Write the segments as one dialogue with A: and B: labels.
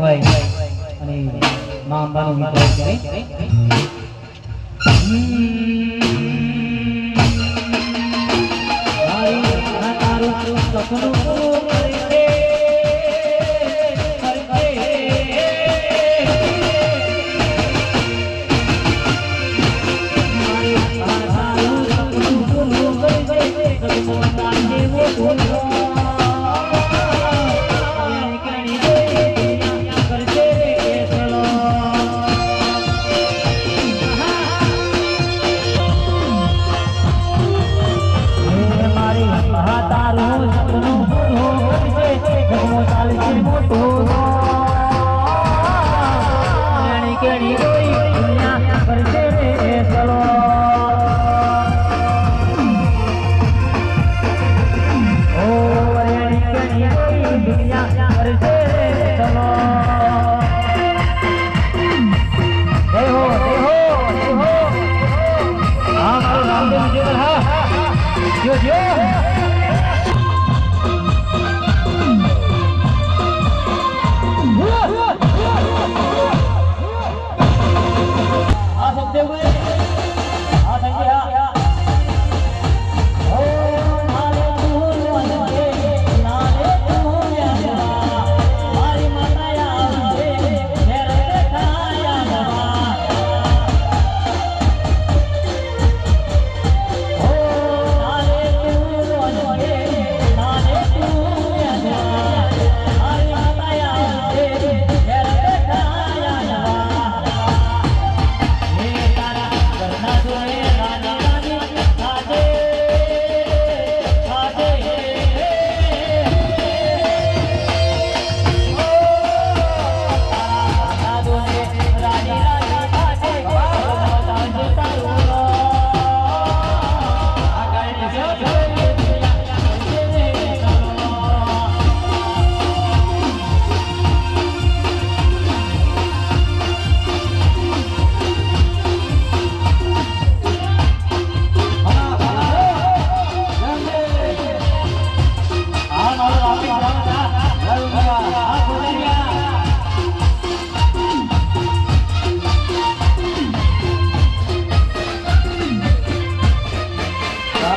A: હોય. અને મા અંબાનું મિત્ર છે Thank you. Yeah!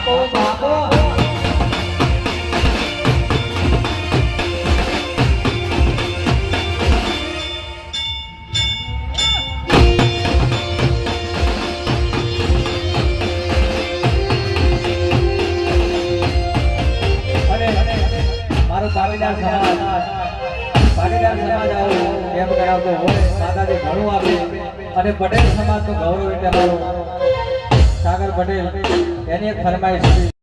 A: બાપો બાપો
B: પાટીદાર સમાજ. પાટીદાર સમાજ આવું. એમ કરાવતો હોય? દાદાજી ઘણું આપે. અને પટેલ સમાજનું ગૌરવ એટલે મારું. સાગર પટેલ. એની એક ફરમાઈશ